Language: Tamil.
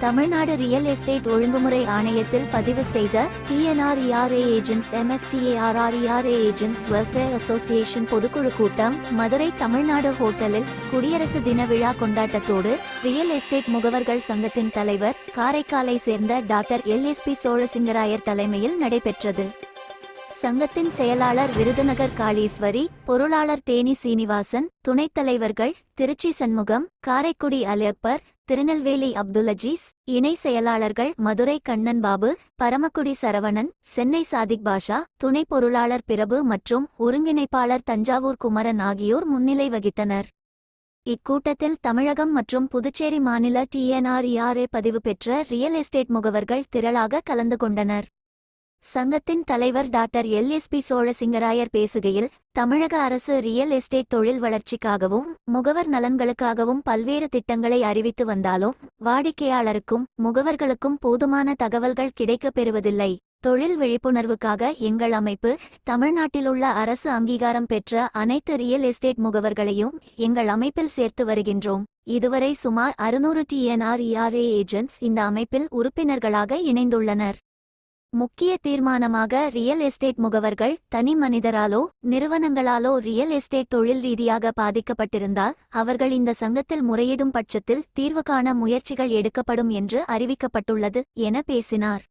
தமிழ்நாடு ரியல் எஸ்டேட் ஒழுங்குமுறை ஆணையத்தில் பதிவு செய்த TNRERA agents MSTARRERA agents welfare association பொதுக்குழு கூட்டம் மதுரை தமிழ்நாடு ஹோட்டலில் குடியரசு தின விழா கொண்டாட்டத்தோடு ரியல் எஸ்டேட் முகவர்கள் சங்கத்தின் தலைவர் காரைக்காலை சேர்ந்த டாக்டர் எல்எஸ்பி சோழசிங்கராயர் தலைமையில் நடைபெற்றது. சங்கத்தின் செயலாளர் விருதுநகர் காளீஸ்வரி பொருளாளர் தேனி சீனிவாசன் துணைத் தலைவர்கள் திருச்சி சண்முகம் காரைக்குடி அலியப்பர் திருநெல்வேலி அப்துல்லஜீஸ் இணை செயலாளர்கள் மதுரை கண்ணன் பாபு பரமக்குடி சரவணன் சென்னை சாதிக் பாஷா துணை பொருளாளர் பிரபு மற்றும் ஒருங்கிணைப்பாளர் தஞ்சாவூர் குமரன் ஆகியோர் முன்னிலை வகித்தனர். இக்கூட்டத்தில் தமிழகம் மற்றும் புதுச்சேரி மாநில டிஎன்ஆர்இஆர்ஏ பதிவு பெற்ற ரியல் எஸ்டேட் முகவர்கள் திரளாக கலந்து கொண்டனர். சங்கத்தின் தலைவர் டாக்டர் எல்எஸ்பி சோழசிங்கராயர் பேசுகையில் தமிழக அரசு ரியல் எஸ்டேட் தொழில் வளர்ச்சிக்காகவும் முகவர் நலன்களுக்காகவும் பல்வேறு திட்டங்களை அறிவித்து வந்தாலும் வாடிக்கையாளருக்கும் முகவர்களுக்கும் போதுமான தகவல்கள் கிடைக்கப் பெறுவதில்லை. தொழில் விழிப்புணர்வுக்காக எங்கள் அமைப்பு தமிழ்நாட்டிலுள்ள அரசு அங்கீகாரம் பெற்ற அனைத்து ரியல் எஸ்டேட் முகவர்களையும் எங்கள் அமைப்பில் சேர்த்து வருகின்றோம். இதுவரை சுமார் அறுநூறு டிஎன்ஆர்இஆர்ஏ ஏஜென்ட்ஸ் இந்த அமைப்பில் உறுப்பினர்களாக இணைந்துள்ளனர். முக்கிய தீர்மானமாக ரியல் எஸ்டேட் முகவர்கள் தனி மனிதராலோ நிறுவனங்களாலோ ரியல் எஸ்டேட் தொழில் ரீதியாக பாதிக்கப்பட்டிருந்தால் அவர்கள் இந்த சங்கத்தில் முறையிடும் பட்சத்தில் தீர்வு காண முயற்சிகள் எடுக்கப்படும் என்று அறிவிக்கப்பட்டுள்ளது என பேசினார்.